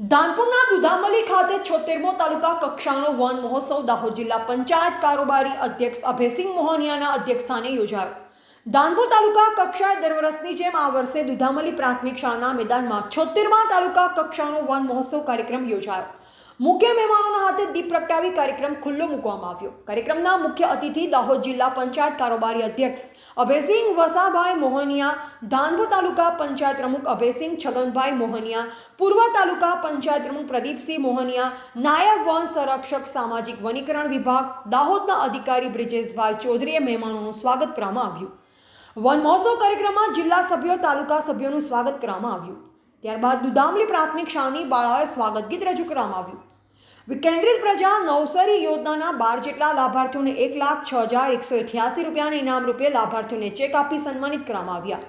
ધાનપુરના દુધામલી ખાતે છોતેરમો તાલુકા કક્ષાનો વન મહોત્સવ દાહોદ જિલ્લા પંચાયત કારોબારી અધ્યક્ષ અભયસિંહ મોહનિયાના અધ્યક્ષસ્થાને યોજાયો. ધાનપુર તાલુકા કક્ષાએ દર વર્ષની જેમ આ વર્ષે દુધામલી પ્રાથમિક શાળાના મેદાનમાં છોતેરમા તાલુકા કક્ષાનો વન મહોત્સવ કાર્યક્રમ યોજાયો. મુખ્ય મહેમાનોના હાથે દીપ પ્રગટાવી કાર્યક્રમ ખુલ્લો મૂકવામાં આવ્યો. કાર્યક્રમના મુખ્ય અતિથિ દાહોદ જિલ્લા પંચાયત કારોબારી અધ્યક્ષ અભયસિંહ વસાભાઈ મોહનિયા, ધાનપુર તાલુકા પંચાયત પ્રમુખ અભયસિંહ છગનભાઈ મોહનિયા, પૂર્વ તાલુકા પંચાયત પ્રમુખ પ્રદીપસિંહ મોહનિયા, નાયબ વન સંરક્ષક સામાજિક વનીકરણ વિભાગ, દાહોદના અધિકારી બ્રિજેશભાઈ ચૌધરીએ મહેમાનોનું સ્વાગત કરવામાં આવ્યું. વન મહોત્સવ કાર્યક્રમમાં જિલ્લા સભ્યો, તાલુકા સભ્યોનું સ્વાગત કરવામાં આવ્યું. ત્યારબાદ દુધામલી પ્રાથમિક શાળાની બાળાઓએ સ્વાગત ગીત રજૂ કરવામાં આવ્યું. વિકેન્દ્રિત પ્રજા નવસરી યોજનાના બાર જેટલા લાભાર્થીઓને એક લાખ છ હજાર એકસો અઠ્યાસી રૂપિયાના ઇનામ રૂપે લાભાર્થીઓને ચેક આપી સન્માનિત કરવામાં આવ્યા.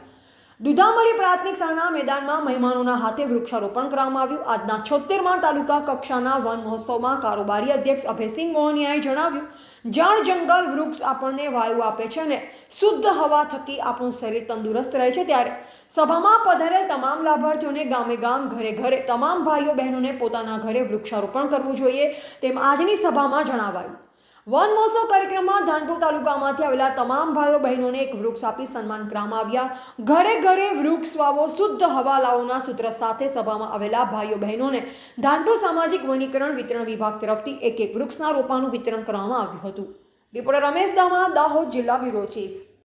દુધામલી પ્રાથમિક શાળાના મેદાનમાં મહેમાનોના હાથે વૃક્ષારોપણ કરવામાં આવ્યું. આજના છોતેરમાં તાલુકા કક્ષાના વન મહોત્સવમાં કારોબારી અધ્યક્ષ અભયસિંહ મોહનિયાએ જણાવ્યું જળ જંગલ વૃક્ષ આપણને વાયુ આપે છે અને શુદ્ધ હવા થકી આપણું શરીર તંદુરસ્ત રહે છે. ત્યારે સભામાં પધારેલ તમામ લાભાર્થીઓને ગામે ગામ, ઘરે ઘરે તમામ ભાઈઓ બહેનોને પોતાના ઘરે વૃક્ષારોપણ કરવું જોઈએ તેમ આજની સભામાં જણાવાયું. વન મહોત્સવ કાર્યક્રમમાં ધાનપુર તાલુકામાંથી આવેલા તમામ ભાઈઓ બહેનોને એક વૃક્ષ આપી સન્માન કરવામાં આવ્યા. ઘરે ઘરે વૃક્ષ વાવો શુદ્ધ હવા લાવોના સૂત્ર સાથે સભામાં આવેલા ભાઈઓ બહેનોને ધાનપુર સામાજિક વનીકરણ વિતરણ વિભાગ તરફથી એક એક વૃક્ષના રોપાનું વિતરણ કરવામાં આવ્યું હતું. રિપોર્ટર રમેશ દામા, દાહોદ જિલ્લા બ્યુરો ચીફ.